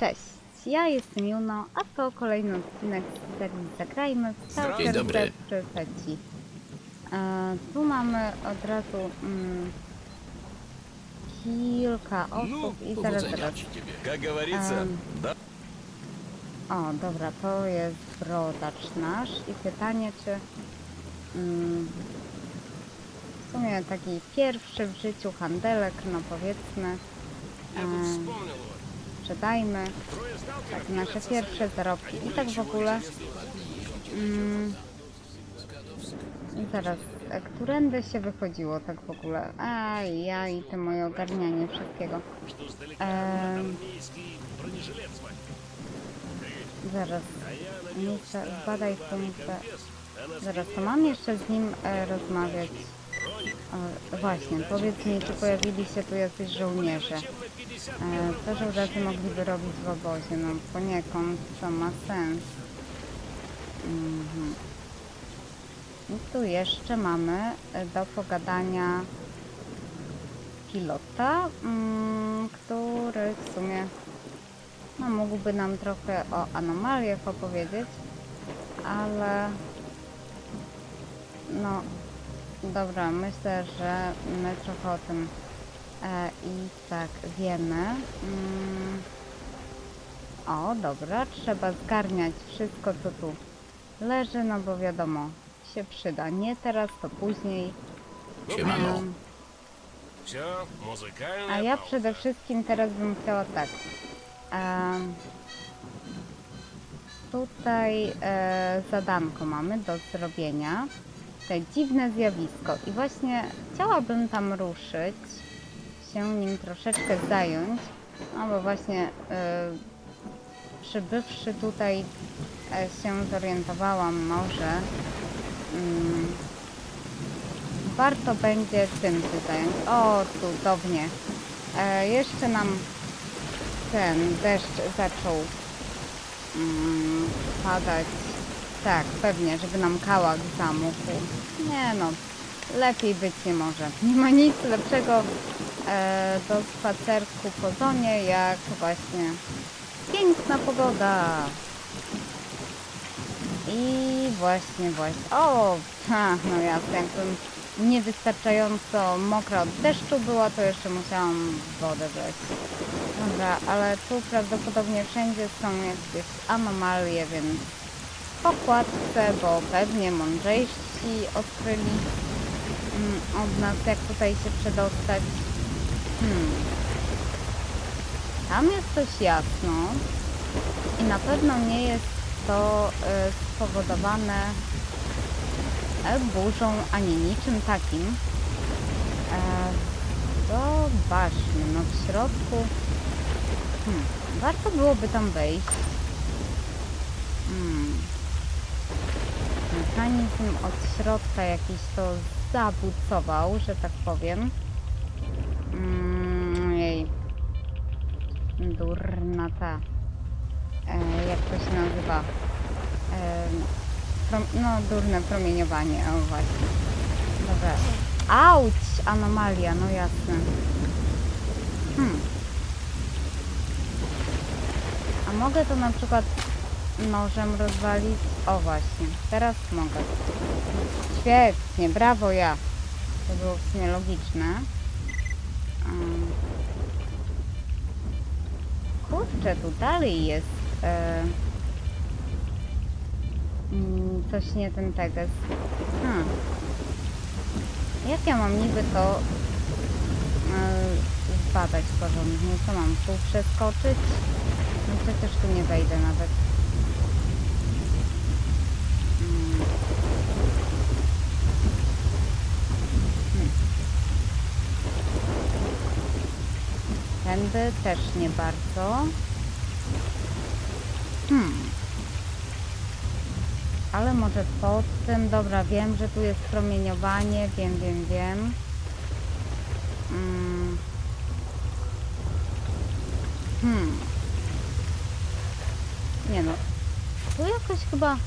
Cześć, ja jestem Juno, a to kolejny odcinek z serii Zagrajmy w Stalker Dzień dobry. Przeci. E, tu mamy od razu mm, kilka osób i zaraz, Powodzenia zaraz. ci ciebie. Как говорится, Em, да. O, dobra, to jest brodacz nasz i pytanie, czy mm, w sumie taki pierwszy w życiu handelek, no powiedzmy, em, sprzedajmy, tak nasze pierwsze zarobki i tak w ogóle. Mm, zaraz, e, którędy się wychodziło tak w ogóle? A ja i te moje ogarnianie wszystkiego. Zaraz, miejsce, badaj funkcję. Zaraz, to mam jeszcze z nim e, rozmawiać. E, właśnie, powiedz mi, czy pojawili się tu jacyś żołnierze? E, to żołnierze mogliby robić w obozie, no poniekąd to ma sens. Mhm. I tu jeszcze mamy e, do pogadania pilota, mm, który w sumie no, mógłby nam trochę o anomaliach opowiedzieć, ale no dobra, myślę, że my trochę o tym e, E, I tak, wiemy. Mm. O, dobra, trzeba zgarniać wszystko, co tu leży, no bo wiadomo, się przyda. Nie teraz, to później. Siemano. Um, a ja przede wszystkim teraz bym chciała tak. Tutaj e, zadanko mamy do zrobienia. Te dziwne zjawisko. I właśnie chciałabym tam ruszyć się nim troszeczkę zająć. No bo właśnie e, przybywszy tutaj e, się zorientowałam może. Mm, warto będzie tym się zająć. O, cudownie. E, jeszcze nam ten deszcz zaczął mm, padać. Tak, pewnie, żeby nam kałak zamógł. Nie no, lepiej być nie może. Nie ma nic lepszego do spacerku po zonie, jak właśnie piękna pogoda. I właśnie, właśnie. O, ha, no jasne, jakbym niewystarczająco mokra od deszczu była, to jeszcze musiałam wodę brać. Dobra, ale tu prawdopodobnie wszędzie są jakieś anomalie, więc pokładce, bo pewnie mądrzejsi odkryli mm, od nas, jak tutaj się przedostać. Hmm. Tam jest coś jasno i na pewno nie jest to y, spowodowane burzą ani niczym takim. E, zobaczmy, no w środku hmm, warto byłoby tam wejść. Hmm. Mechanizm od środka jakiś to zabucował, że tak powiem. Mm, jej. Durna ta. E, jak to się nazywa? E, no, durne promieniowanie, o właśnie. Dobra. Auć! Anomalia, no jasne. Hmm. A mogę to na przykład nożem rozwalić? O właśnie, teraz mogę. Świetnie, brawo ja. To było w sumie logiczne. Um. Kurczę, tu dalej jest e, mm, coś nie ten teges. Hmm. Jak ja mam niby to e, zbadać porządnie? Co mam tu przeskoczyć? No przecież tu nie wejdę nawet. Tędy też nie bardzo. Hmm. Ale może pod tym, dobra, wiem, że tu jest promieniowanie, wiem, wiem, wiem. Mm. Hmm. Nie no, tu jakoś chyba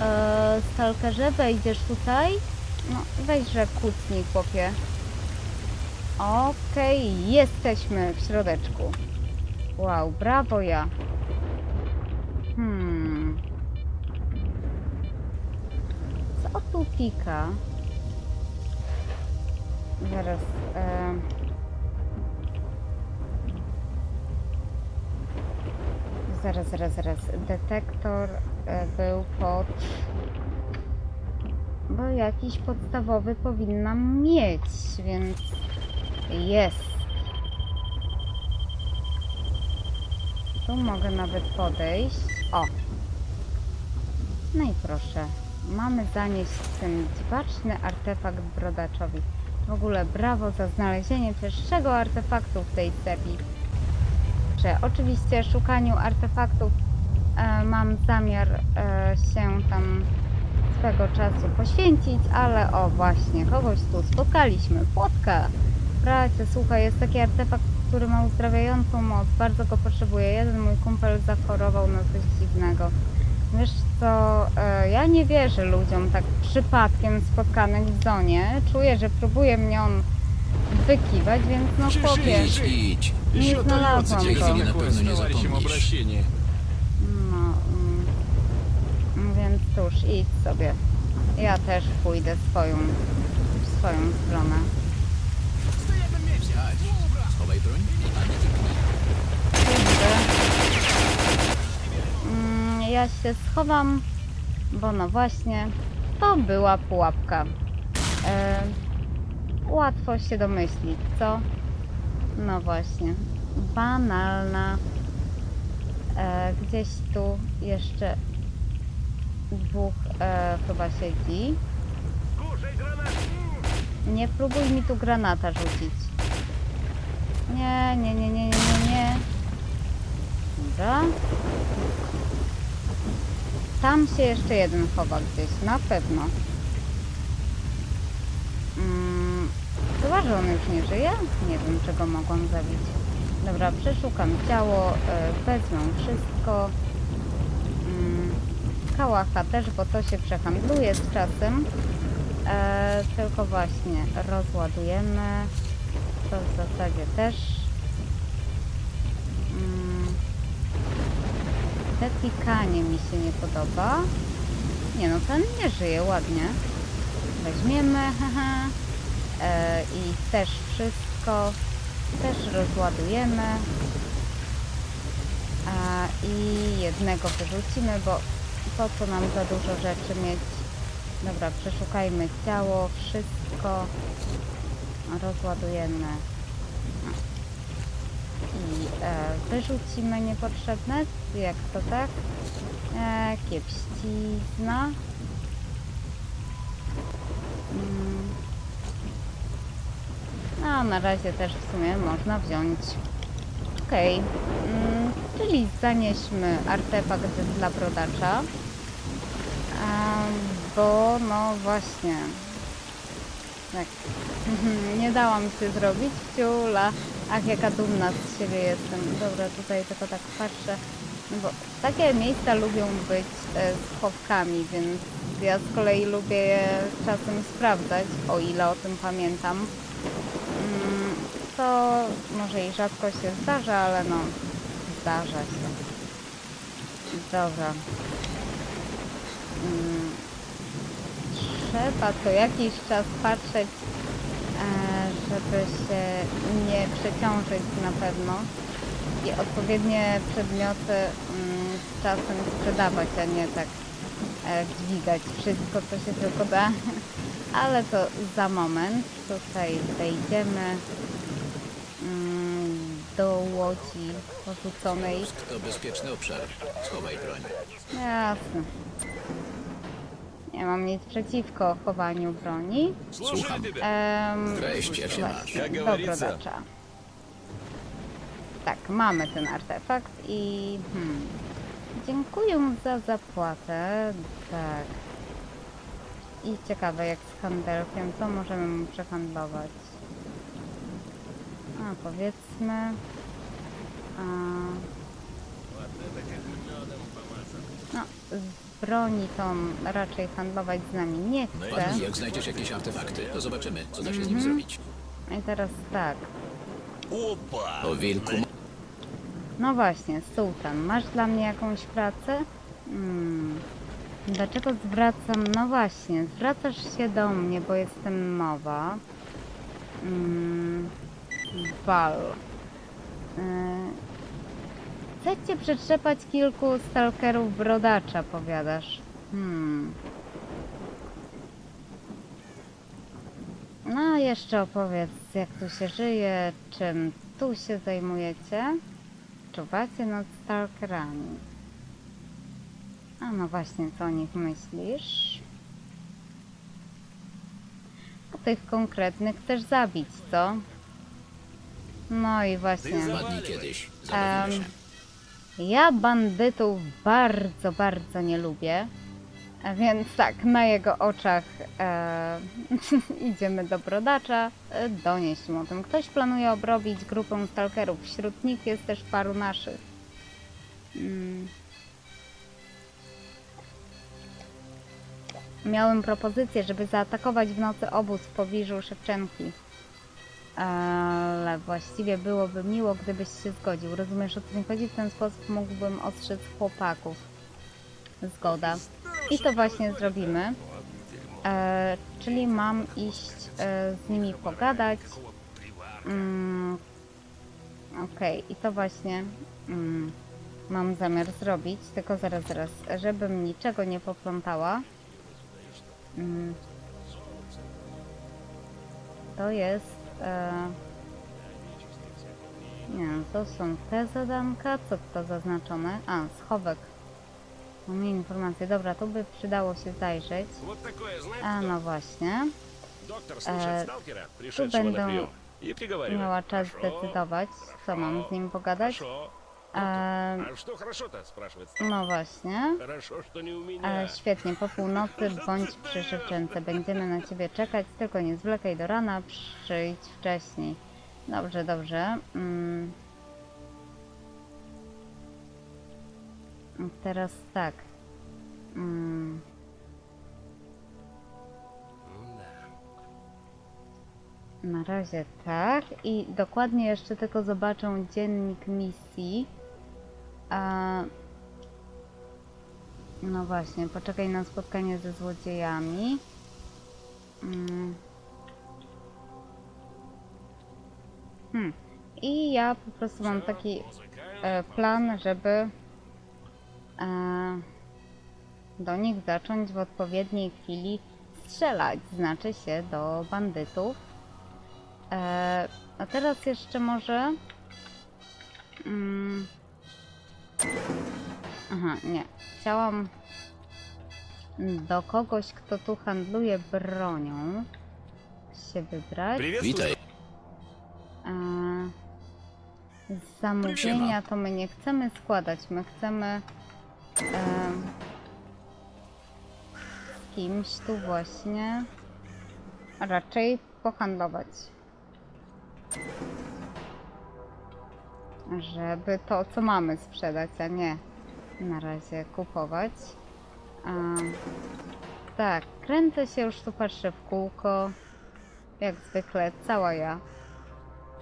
e, stalkerze wejdziesz tutaj. No, weź, że kucnij, chłopie. Okej, jesteśmy w środeczku. Wow, brawo ja. Hmm. Co tu pika? Zaraz. E... Zaraz, zaraz, zaraz. Detektor e, był pod. Bo jakiś podstawowy powinnam mieć, więc jest. Tu mogę nawet podejść. O! No i proszę. Mamy zanieść ten dziwaczny artefakt brodaczowi. W ogóle brawo za znalezienie cięższego artefaktu w tej serii. Oczywiście szukaniu artefaktów e, mam zamiar e, się tam swego czasu poświęcić, ale o właśnie, kogoś tu spotkaliśmy. Płotka! Bracie, słuchaj, jest taki artefakt, który ma uzdrawiającą moc. Bardzo go potrzebuję. Jeden mój kumpel zachorował na coś dziwnego. Wiesz co, e, ja nie wierzę ludziom tak przypadkiem spotkanych w zonie. Czuję, że próbuje mnie on wykiwać, więc no chłopie, Idź, idź. nie znalazłam tej go. chwili na pewno nie товарищем zapomnisz. обращение. No, mm, więc cóż, idź sobie. Ja też pójdę swoją, w swoją stronę. Schowaj broń. Mm, ja się schowam, bo no właśnie, to była pułapka. E, łatwo się domyślić, co? No właśnie, banalna. E, gdzieś tu jeszcze dwóch e, chyba siedzi. Nie próbuj mi tu granata rzucić. Nie, nie, nie, nie, nie, nie, nie. Dobra. Tam się jeszcze jeden chowa gdzieś, na pewno. Mm, chyba, że on już nie żyje? Nie wiem, czego mogłam zabić. Dobra, przeszukam ciało, e, wezmę wszystko. Mm, kałacha też, bo to się przehandluje z czasem. E, tylko właśnie rozładujemy. To w zasadzie też. Mm, te pikanie mi się nie podoba. Nie no, ten nie żyje ładnie. Weźmiemy, haha. E, I też wszystko. Też rozładujemy. I jednego wyrzucimy, bo po co nam za dużo rzeczy mieć. Dobra, przeszukajmy ciało, wszystko. Rozładujemy. I e, wyrzucimy niepotrzebne. Jak to tak? E, kiepścizna. Mm. No, na razie też w sumie można wziąć. Okej. Mm, czyli zanieśmy artefakt dla brodacza. Bo no właśnie. Tak. Nie dałam się zrobić ciula. Ach, jaka dumna z siebie jestem. Dobra, tutaj tylko tak patrzę. No bo takie miejsca lubią być e, z chowkami, więc ja z kolei lubię je czasem sprawdzać, o ile o tym pamiętam. Mm, To może i rzadko się zdarza, ale no, zdarza się. Dobra. Mm, Trzeba co jakiś czas patrzeć, żeby się nie przeciążyć na pewno i odpowiednie przedmioty mm, czasem sprzedawać, a nie tak e, dźwigać wszystko, co się tylko da. Ale to za moment. Tutaj wejdziemy mm, do łodzi porzuconej. To bezpieczny obszar. Schowaj broń. Jasne Nie mam nic przeciwko chowaniu broni. Słucham. Em, Cześć, jak się masz? właśnie, Jak do говорится. brodacza. Tak, mamy ten artefakt i... Hmm, dziękuję za zapłatę. Tak. I ciekawe jak z handelkiem, co możemy mu przehandlować. A, powiedzmy... A, no, z broni, to raczej handlować z nami nie chce. No i jak znajdziesz jakieś artefakty, to zobaczymy, co da się z nim mhm. zrobić. I teraz tak. Opa! O wilku... No właśnie, sułtan, masz dla mnie jakąś pracę? Hmm. Dlaczego zwracam? No właśnie, zwracasz się do mnie, bo jestem nowa. Hmm. Wal. Yy, e, Chcecie przetrzepać kilku stalkerów brodacza, powiadasz. Hmm. No, jeszcze opowiedz, jak tu się żyje, czym tu się zajmujecie. Czuwacie nad stalkerami. A no właśnie, co o nich myślisz? A tych konkretnych chcesz zabić, co? No i właśnie. Wpadnij kiedyś. Się. Ja bandytów bardzo, bardzo nie lubię. Więc tak, na jego oczach e, idziemy do brodacza, e, donieść mu o tym. Ktoś planuje obrobić grupę stalkerów. Wśród nich jest też paru naszych. Mm. Miałem propozycję, żeby zaatakować w nocy obóz w pobliżu Szewczenki. Ale właściwie byłoby miło, gdybyś się zgodził. Rozumiesz o co mi chodzi? W ten sposób mógłbym ostrzec chłopaków. Zgoda. I to właśnie zrobimy. E, czyli mam iść e, z nimi pogadać. Mm, Okej, i to właśnie mm, mam zamiar zrobić. Tylko zaraz, zaraz, żebym niczego nie poplątała. Mm, to jest. E, nie wiem, to są te zadanka? Co to zaznaczone? A, schowek. Mam nie informacje. Dobra, to by przydało się zajrzeć. A, no właśnie. E, tu będą miała czas zdecydować, co mam z nim pogadać. Хорошо. E, А что хорошо-то, спрашивает сталкер. no właśnie. Хорошо, что не у меня. E, świetnie, po północy bądź przy Szewczence. Będziemy na ciebie czekać, tylko nie zwlekaj do rana, przyjdź wcześniej. Dobrze, dobrze. Mm. Teraz tak. Mm. Na razie tak. I dokładnie jeszcze tylko zobaczę dziennik misji. A... No właśnie, poczekaj na spotkanie ze złodziejami. Mm. Hmm. I ja po prostu mam taki e, plan, żeby e, do nich zacząć w odpowiedniej chwili strzelać, znaczy się do bandytów. E, a teraz jeszcze może. Mm, Aha, nie. Chciałam do kogoś, kto tu handluje bronią się wybrać. Witaj. E, zamówienia to my nie chcemy składać, my chcemy e, z kimś tu właśnie raczej pohandlować. Żeby to, co mamy sprzedać, a nie na razie kupować. E, tak, kręcę się już tu, patrzę w kółko. Jak zwykle, cała ja.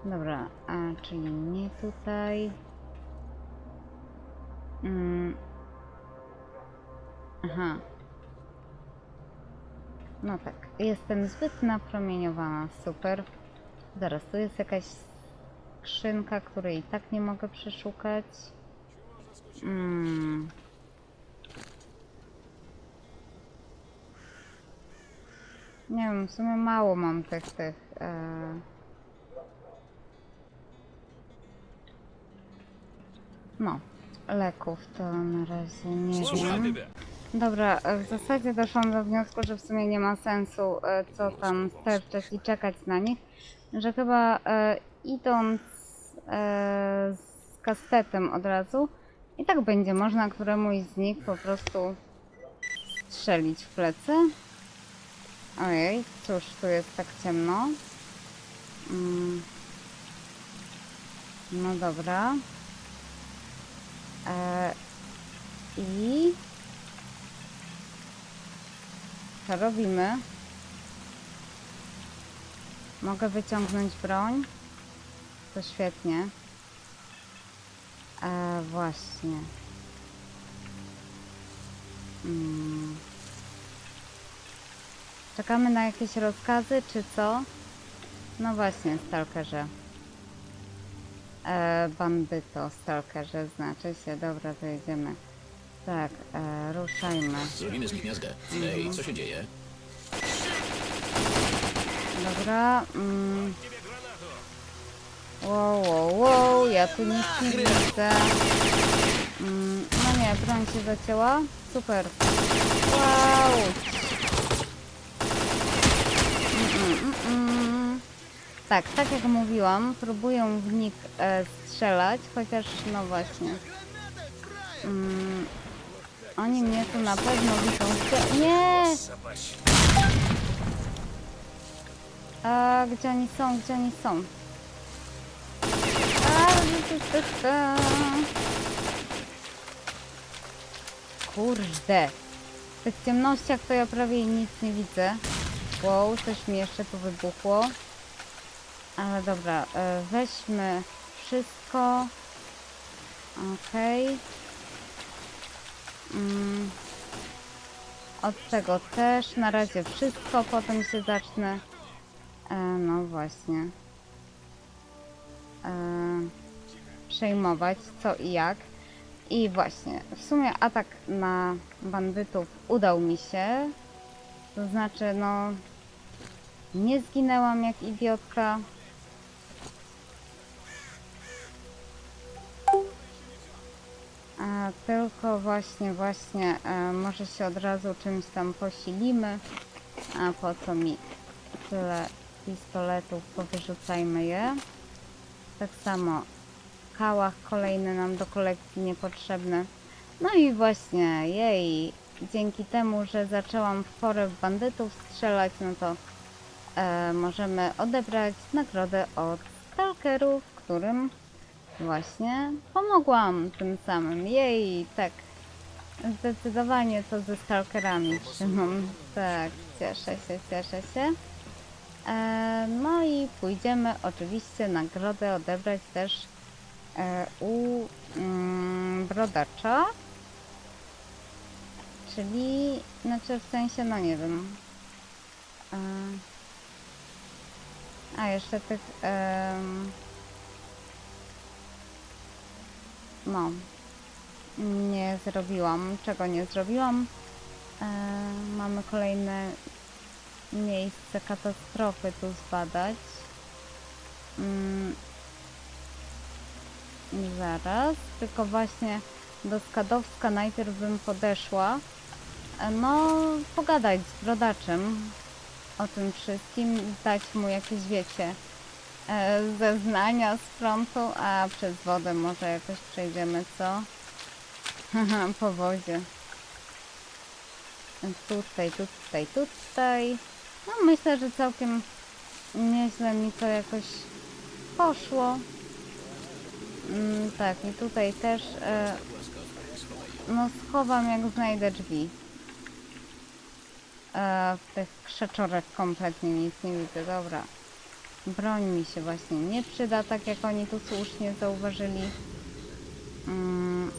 Dobra, a czyli nie tutaj. Mm. Aha. No tak, jestem zbyt napromieniowana, super. Zaraz, tu jest jakaś skrzynka, której i tak nie mogę przeszukać. Mm. Nie wiem, w sumie mało mam tych, tych... E... No, leków to na razie nie wiem. Dobra, w zasadzie doszłam do wniosku, że w sumie nie ma sensu e, co tam sterczeć i czekać na nich, że chyba e, idąc e, z kastetem od razu, i tak będzie można któremuś z nich po prostu strzelić w plecy. Ojej, cóż, tu jest tak ciemno. Mm. No dobra. E, I co robimy? Mogę wyciągnąć broń? To świetnie. E, właśnie. Mm. Czekamy na jakieś rozkazy, czy co? No właśnie, stalkerze. E, bandyto, stalkerze, znaczy się. Dobra, to jedziemy. Tak, e, ruszajmy. Zrobimy z nich miazgę. Ej, co się dzieje? Dobra. Mm. Wow, wow, wow, ja tu nic nie widzę. Mm, no nie, broń się zacięła. Super. Wow. Mm, mm. Tak, tak jak mówiłam, próbuję w nich e, strzelać, chociaż no właśnie. Mm, oni mnie tu na pewno widzą. Nie! A gdzie oni są? Gdzie oni są? Kurde. W tych ciemnościach to ja prawie nic nie widzę. Wow, coś mi jeszcze tu wybuchło. Ale dobra, e, weźmy wszystko. Okej. Mm. Od tego też. Na razie wszystko, potem się zacznę. E, no właśnie. E, przejmować co i jak. I właśnie, w sumie atak na bandytów udał mi się. To znaczy, no. Nie zginęłam jak idiotka. A, tylko właśnie, właśnie, e, może się od razu czymś tam posilimy. A po co mi tyle pistoletów, powyrzucajmy je. Tak samo kałach kolejny nam do kolekcji niepotrzebny. No i właśnie, jej, dzięki temu, że zaczęłam w porę w bandytów strzelać, no to e, możemy odebrać nagrodę od stalkerów, którym właśnie pomogłam tym samym. Jej, tak, zdecydowanie to ze stalkerami trzymam. Tak, cieszę się, cieszę się. E, no i pójdziemy oczywiście nagrodę odebrać też u mm, brodacza. Czyli, znaczy w sensie, no nie wiem. E, a jeszcze tych. no. Nie zrobiłam. Czego nie zrobiłam? E, mamy kolejne miejsce katastrofy tu zbadać. Zaraz, tylko właśnie do Skadowska najpierw bym podeszła. E, No, pogadać z brodaczem o tym wszystkim, dać mu jakieś, wiecie, e, zeznania z frontu, a przez wodę może jakoś przejdziemy, co? Po wozie. Tutaj, tutaj, tutaj. No myślę, że całkiem nieźle mi to jakoś poszło. Mm, tak, i tutaj też e, no schowam jak znajdę drzwi. E, w tych krzeczorach kompletnie nic nie widzę, dobra. Broń mi się właśnie nie przyda, tak jak oni tu słusznie zauważyli. Mm,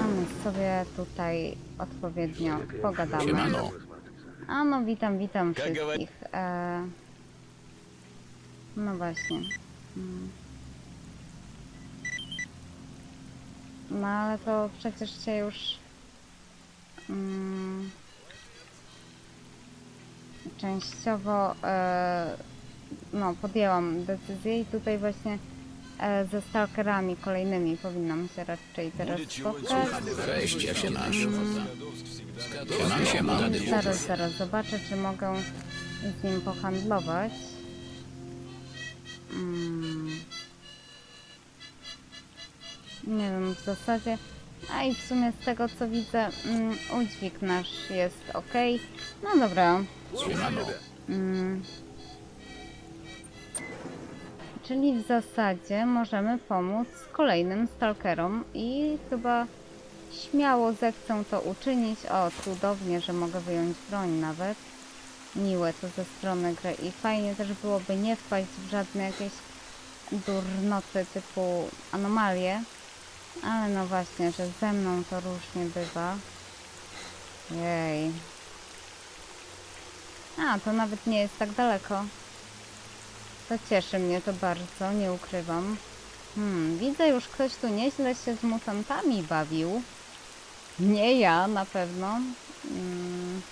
a my sobie tutaj odpowiednio pogadamy. Siemano. A no, witam, witam wszystkich. E... No właśnie. Mm. No ale to przecież się już mm, częściowo e, no, podjęłam decyzję i tutaj właśnie e, ze stalkerami kolejnymi powinnam się raczej teraz spotkać. Cześć, jak się masz? Siema, siema. Zaraz, zaraz zobaczę, czy mogę z nim pohandlować. Mm. Nie wiem, w zasadzie. A i w sumie z tego co widzę, mm, udźwig nasz jest ok. No dobra. Mm. Czyli w zasadzie możemy pomóc kolejnym stalkerom i chyba śmiało zechcą to uczynić. O, cudownie, że mogę wyjąć broń nawet. Miłe to ze strony gry i fajnie też byłoby nie wpaść w żadne jakieś durnoty typu anomalie. Ale no właśnie, że ze mną to różnie bywa. Jej. A, to nawet nie jest tak daleko. To cieszy mnie to bardzo, nie ukrywam. Hmm, widzę już ktoś tu nieźle się z mutantami bawił. Nie ja na pewno. Mm,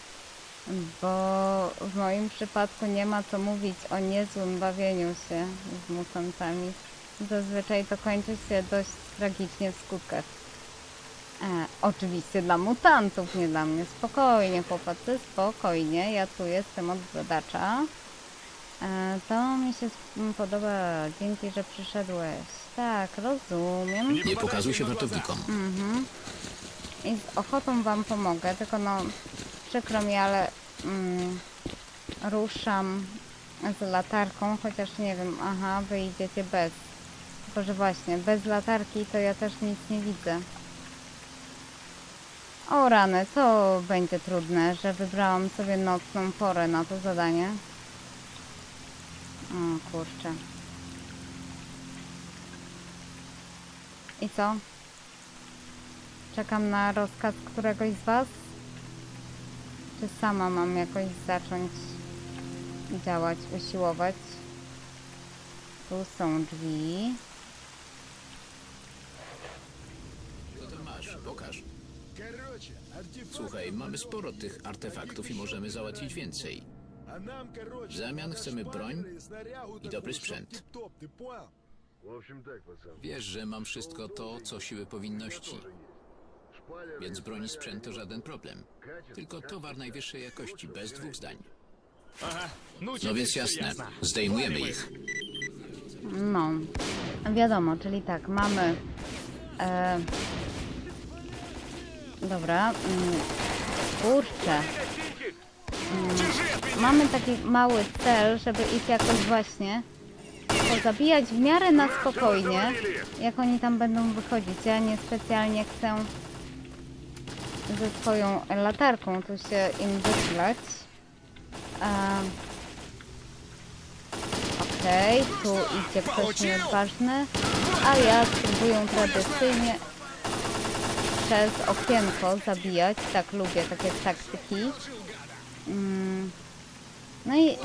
bo w moim przypadku nie ma co mówić o niezłym bawieniu się z mutantami. Zazwyczaj to kończy się dość tragicznie w skutkach. E, oczywiście dla mutantów, nie dla mnie. Spokojnie, chłopacy, spokojnie. Ja tu jestem od badacza. E, to mi się podoba. Dzięki, że przyszedłeś. Tak, rozumiem. Nie pokazuj się wartownikom. Mhm. I z ochotą wam pomogę, tylko no przykro mi, ale mm, ruszam z latarką, chociaż nie wiem, aha, wy idziecie bez. Tylko, że właśnie, bez latarki to ja też nic nie widzę. O rany, to będzie trudne, że wybrałam sobie nocną porę na to zadanie. O kurczę. I co? Czekam na rozkaz któregoś z Was? Czy sama mam jakoś zacząć działać, usiłować? Tu są drzwi. Co tam masz? Pokaż. Słuchaj, mamy sporo tych artefaktów i możemy załatwić więcej. W zamian chcemy broń i dobry sprzęt. Wiesz, że mam wszystko to, co siły powinności. Więc broń i sprzęt to żaden problem. Tylko towar najwyższej jakości, bez dwóch zdań. No więc jasne, zdejmujemy ich. No, wiadomo, czyli tak, mamy. E, dobra. Mm, kurczę. Mm, mamy taki mały cel, żeby ich jakoś właśnie pozabijać w miarę na spokojnie, jak oni tam będą wychodzić. Ja niespecjalnie chcę ze swoją latarką tu się im wychylać. E, Okej, tu idzie ktoś nieodważny, a ja spróbuję tradycyjnie przez okienko zabijać. Tak lubię takie taktyki. Mm. No i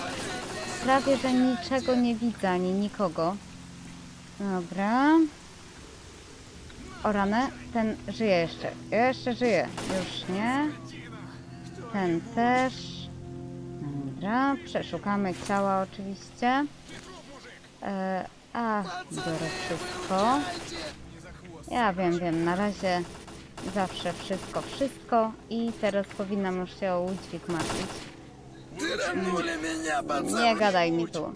prawie, że niczego nie widzę, ani nikogo. Dobra. O ranę, ten żyje jeszcze. Jeszcze żyje. Już nie. Ten też. Dobra, przeszukamy ciała oczywiście. E, a, biorę wszystko. Ja wiem, wiem, na razie zawsze wszystko, wszystko i teraz powinnam już się o udźwig martwić. Nie gadaj mi tu.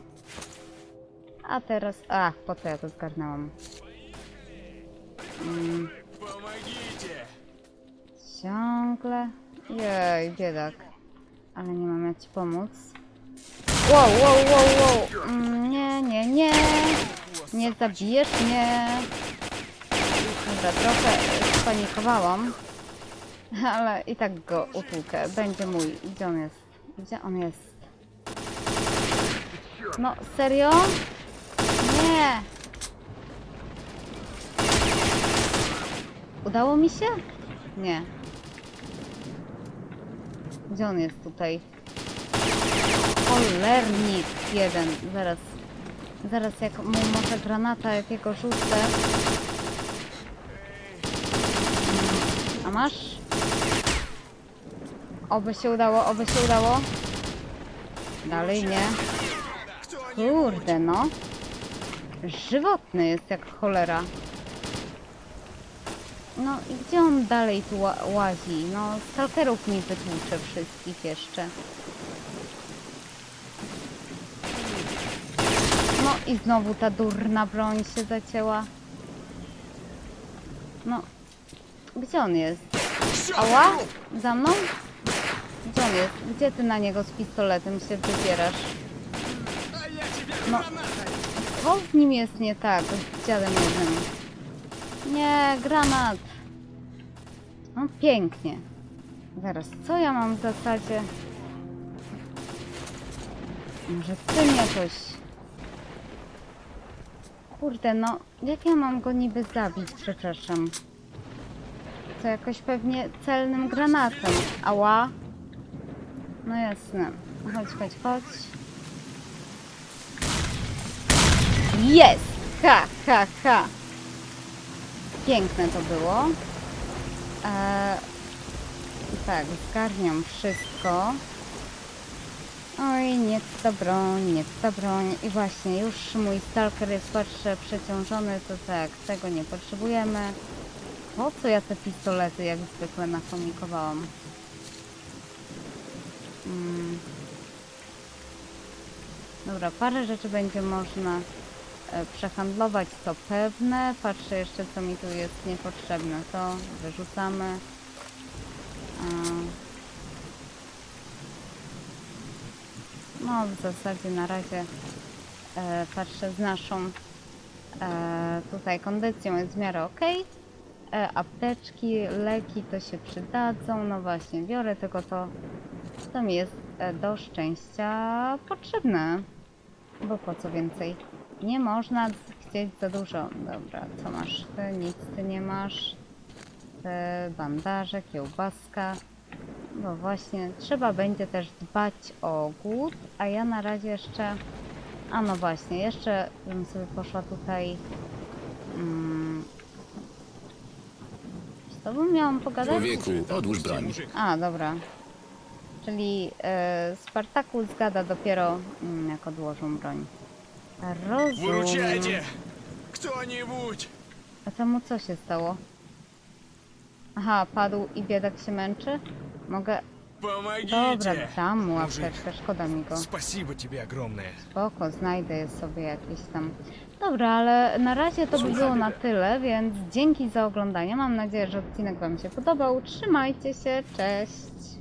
A teraz, a, po co ja to zgarnęłam? Mm. Ciągle. Jej, biedak. Ale nie mam jak ci pomóc. Wow, wow, wow, wow. Mm, nie, nie, nie. Nie zabijesz mnie. Dobra, trochę spanikowałam. Ale i tak go utłukę. Będzie mój. Gdzie on jest? Gdzie on jest? No, serio? Nie. Udało mi się? Nie. Gdzie on jest tutaj? Cholernik jeden. Zaraz. Zaraz jak mu może granata jakiego rzucę. Masz? Oby się udało, oby się udało. Dalej nie. Kurde no. Żywotny jest jak cholera. No i gdzie on dalej tu ła- łazi? No stalkerów mi wytłucze wszystkich jeszcze. No i znowu ta durna broń się zacięła. No. Gdzie on jest? Ała? Za mną? Gdzie on jest? Gdzie ty na niego z pistoletem się wybierasz? No. Co z nim jest nie tak? Z dziadem jednym. Nie, granat. No pięknie. Zaraz, co ja mam w zasadzie? Może tym jakoś... Kurde, no, jak ja mam go niby zabić, przepraszam. To jakoś pewnie celnym granatem. Ała. No jasne. Chodź, chodź, chodź. Jest! Ha, ha, ha. Piękne to było. Eee, tak, zgarniam wszystko. Oj, nie ta broń, nie ta broń. I właśnie, już mój stalker jest, patrzę, przeciążony, to tak, tego nie potrzebujemy. Po co ja te pistolety jak zwykle nachomikowałam? Mm. Dobra, parę rzeczy będzie można e, przehandlować, to pewne. Patrzę jeszcze, co mi tu jest niepotrzebne. To wyrzucamy. No, w zasadzie na razie e, patrzę z naszą e, tutaj kondycją jest w miarę ok. E, apteczki, leki to się przydadzą. No właśnie, biorę tylko to, co mi jest e, do szczęścia potrzebne. Bo po co więcej? Nie można chcieć za dużo. Dobra, co masz ty? Nic ty nie masz. Te bandaże, kiełbaska. Bo właśnie trzeba będzie też dbać o głód, a ja na razie jeszcze... A no właśnie, jeszcze bym sobie poszła tutaj... Mm, z tobą miałam pogadać? Człowieku, odłóż broń. A, dobra. Czyli e, Spartakus zgada dopiero mm, jak odłożą broń. Rozumiem. Выручайте! Кто-нибудь! A temu co się stało? Aha, padł i biedak się męczy? Mogę... Dobra, Помогите! dam mu Mужик, łapeczkę, szkoda mi go. Спасибо тебе огромное. Spoko, znajdę je sobie jakieś tam. Dobra, ale na razie to by było na tyle, więc dzięki za oglądanie. Mam nadzieję, że odcinek Wam się podobał. Trzymajcie się, cześć!